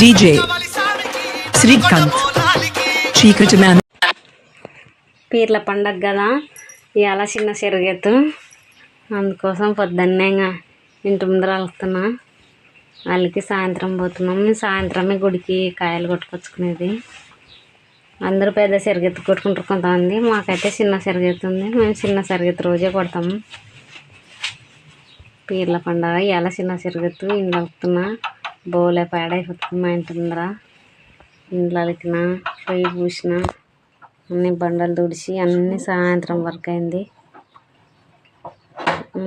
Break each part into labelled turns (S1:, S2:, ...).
S1: DJ. Srikanth. చీకటి man.
S2: పీర్ల పండగ కదా. ఇవాళ చిన్న చెరుగెత్తు. అందుకోసం పొద్దున్నే ఇంకా ఇంటి ముందర వెళ్తున్నా వాళ్ళకి సాయంత్రం పోతున్నాం. మేము సాయంత్రమే గుడికి కాయలు కొట్టుకొచ్చుకునేది. అందరూ పెద్ద సెరగెత్తు కొట్టుకుంటారు కొంతమంది. మాకైతే చిన్న సెరగెత్తు ఉంది. మేము చిన్న సెరగెత్తు రోజే కొడతాము పీర్ల పండగ. ఇలా చిన్న సెరగెత్తు ఇంట్లో వెళ్తున్నా బోలే పాడైపోతుంది మా ఇంటి ముందర ఇంట్లో అలికిన పొయ్యి పూసిన అన్ని బండలు తుడిచి అన్ని సాయంత్రం వరకు అయింది.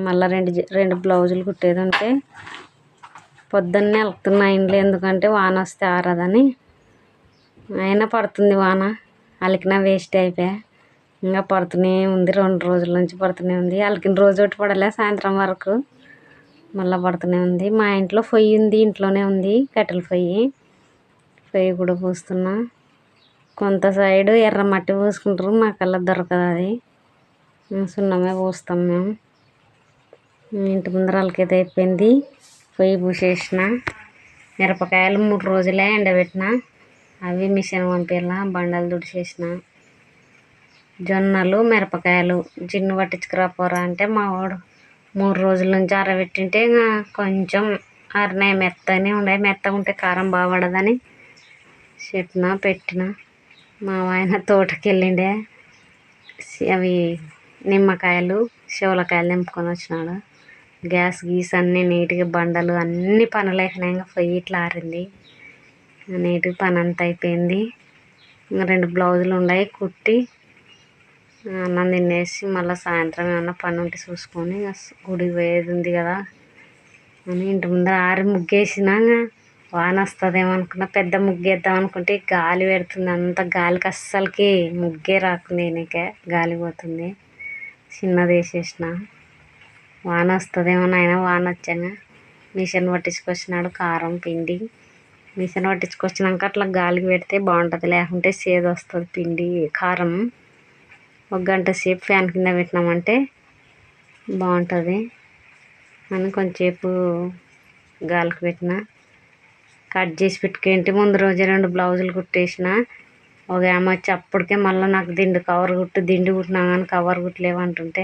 S2: మళ్ళీ రెండు జ- రెండు బ్లౌజులు కుట్టేది ఉంటే పొద్దున్నే వెళ్తున్నా ఇంట్లో ఎందుకంటే వాన వస్తే ఆరదని. అయినా పడుతుంది వాన. అలికిన వేస్ట్ అయిపోయా. ఇంకా పడుతూనే ఉంది రెండు రోజుల నుంచి పడుతూనే ఉంది. అలికిన రోజు ఒకటి పడలే సాయంత్రం వరకు. మళ్ళీ పడుతూనే ఉంది. మా ఇంట్లో పొయ్యి ఉంది ఇంట్లోనే ఉంది కట్టెల పొయ్యి. పొయ్యి కూడా పూస్తున్నా. కొంత సైడు ఎర్ర మట్టి పోసుకుంటారు మాకల్లా దొరకదు అది. సున్నమే పోస్తాం మేము. ఇంటి ముందర అలకైతే అయిపోయింది. పొయ్యి పూసేసిన. మిరపకాయలు మూడు రోజులే ఎండబెట్టిన. అవి మిషన్ పంపిలా బండలు దుడిచేసిన జొన్నలు మిరపకాయలు జిన్ను పట్టించుకురా పోరా అంటే మా వాడు మూడు రోజుల నుంచి ఆరబెట్టింటే ఇంకా కొంచెం ఆరినాయి మెత్తనే ఉండే. మెత్తగా ఉంటే కారం బాగుపడదని చెప్పిన పెట్టిన. మా ఆయన తోటకి వెళ్ళిండే అవి నిమ్మకాయలు శివలకాయలు నింపుకొని వచ్చినాడు. గ్యాస్ గీస్ అన్నీ నీట్గా బండలు అన్ని పనులు అయిపోయినాయి ఇంకా పొయ్యి ఇట్లా ఆరింది. నీట్గా పని అంతా అయిపోయింది. ఇంకా రెండు బ్లౌజులు ఉన్నాయి కుట్టి అన్నం తినేసి మళ్ళీ సాయంత్రం ఏమన్నా పని ఉంటే చూసుకొని గుడికి పోయేది ఉంది కదా. అని ఇంటి ముందర ఆరి ముగ్గేసినా వాన వస్తుందేమో అనుకున్నా పెద్ద ముగ్గేద్దాం అనుకుంటే గాలి పెడుతుంది. అంత గాలికి అస్సలకి ముగ్గే రాకుంది నీకే గాలి పోతుంది. చిన్నది వేసేసిన. వాన వస్తుందేమో నాయన వాన వచ్చాక మిషన్ పట్టించుకొచ్చినాడు కారం పిండి. మిషన్ పట్టించుకొచ్చినాక అట్లా గాలికి పెడితే బాగుంటుంది. లేకుంటే సేదు వస్తుంది పిండి కారం. ఒక గంట సేపు ఫ్యాన్ కింద పెట్టినామంటే బాగుంటుంది. అని కొంచెంసేపు గాలికి పెట్టిన. కట్ చేసి పెట్టుకుంటే ముందు రోజే రెండు బ్లౌజులు కుట్టేసిన. ఒక ఆమె వచ్చి అప్పటికే మళ్ళీ నాకు దిండు కవర్ కుట్టు దిండు కుట్టినా కానీ కవర్ కుట్టలేవంటుంటే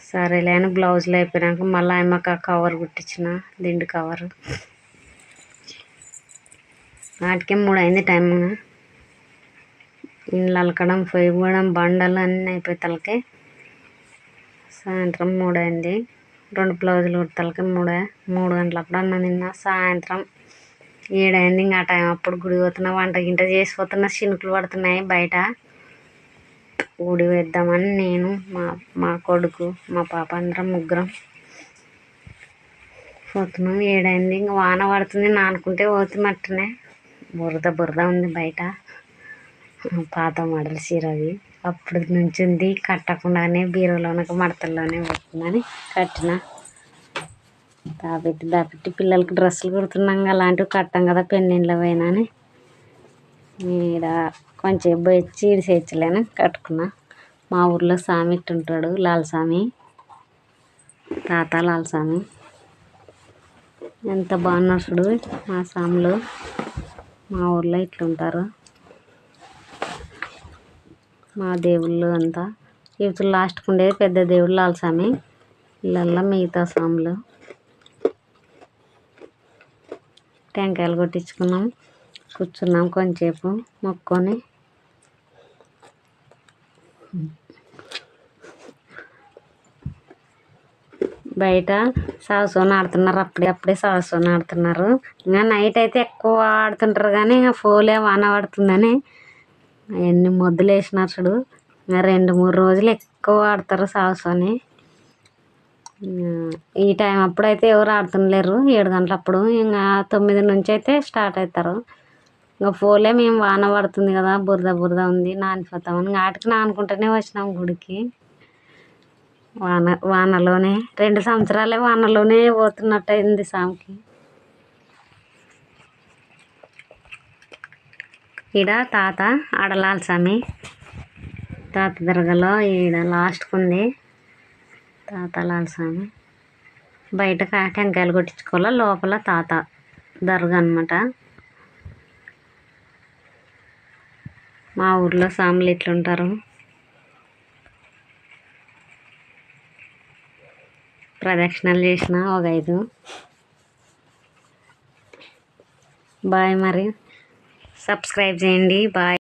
S2: సరేలే అని బ్లౌజులు అయిపోయినాక మళ్ళీ ఆమెకు ఆ కవర్ కుట్టించిన దిండు కవర్. వాటికే మూడు అయింది టైం ఇండ్లు అలకడం పొయ్యి పోవడం బండలు అన్నీ అయిపోయి తలకి. సాయంత్రం మూడు అయింది రెండు బ్లౌజులు కుడతలకి మూడే మూడు గంటలప్పుడు అన్న నిన్న సాయంత్రం ఏడైంది. ఇంకా ఆ టైం అప్పుడు గుడి పోతున్నా వంట గింట చేసిపోతున్నా చినుకులు పడుతున్నాయి బయట. గుడి వేద్దామని నేను మా మా కొడుకు మా పాప అందరం ముగ్గురం పోతున్నాం. ఏడైంది. ఇంకా వాన పడుతుంది. నానుకుంటే పోతున్నట్టునే బురద బురద ఉంది బయట. పాత మోడల్ చీర అది. అప్పుడు నుంచి ఉంది కట్టకుండానే బీరులోనక మడతల్లోనే పోతుందని కట్టిన. దాపెట్టి దాపెట్టి పిల్లలకి డ్రెస్సులు కుడుతున్నాం కదా అలాంటివి కట్టాం కదా పెళ్ళిళ్ళ పోయినా అని ఈడ కొంచెం పోయి ఈడ చేర్చలేను కట్టుకున్నా. మా ఊర్లో స్వామి ఇట్టుంటాడు లాలస్వామి. తాత లాలస్వామి. ఎంత బాగున్నాడు మా స్వాములు. మా ఊర్లో ఇట్లుంటారు. మా దేవుళ్ళు అంతా. ఇవతల లాస్ట్కి ఉండేది పెద్ద దేవుడు లాల్ స్వామి ఇళ్ళల్లో మిగతా స్వాములు. టెంకాయలు కొట్టించుకున్నాం కూర్చున్నాం కొంచెంసేపు మొక్కొని బయట సాహసం ఆడుతున్నారు అప్పుడే అప్పుడే సాహసం ఆడుతున్నారు. ఇంకా నైట్ అయితే ఎక్కువ ఆడుతుంటారు కానీ ఇంకా ఫోలే వాన పడుతుందని ఎన్ని మొద్దులు వేసినారు చూడు. ఇంకా రెండు మూడు రోజులు ఎక్కువ ఆడతారు సాగుసోని ఈ టైం అప్పుడైతే ఎవరు ఆడుతుండలేరు. ఏడు గంటలప్పుడు ఇంకా తొమ్మిది నుంచి అయితే స్టార్ట్ అవుతారు. ఇంకా పోలే మేము వాన పడుతుంది కదా బురద బురద ఉంది నానిపోతామని ఇంకా ఆటికి నానుకుంటూనే వచ్చినాం గుడికి. వాన వానలోనే రెండు సంవత్సరాలే వానలోనే పోతున్నట్టు అయింది సామికి. ఈడ తాత ఆడలాల్ స్వామి. తాత దర్గాలో ఈడ లాస్ట్కుంది తాత లాల్ స్వామి. బయట టెంకాయలు కొట్టించుకోవాలి లోపల తాత దర్గా అనమాట మా ఊర్లో స్వాములు ఇట్లుంటారు. ప్రదక్షిణలు చేసిన ఒక ఐదు. బాయ్ మరి. సబ్స్క్రైబ్ చేయండి బాయ్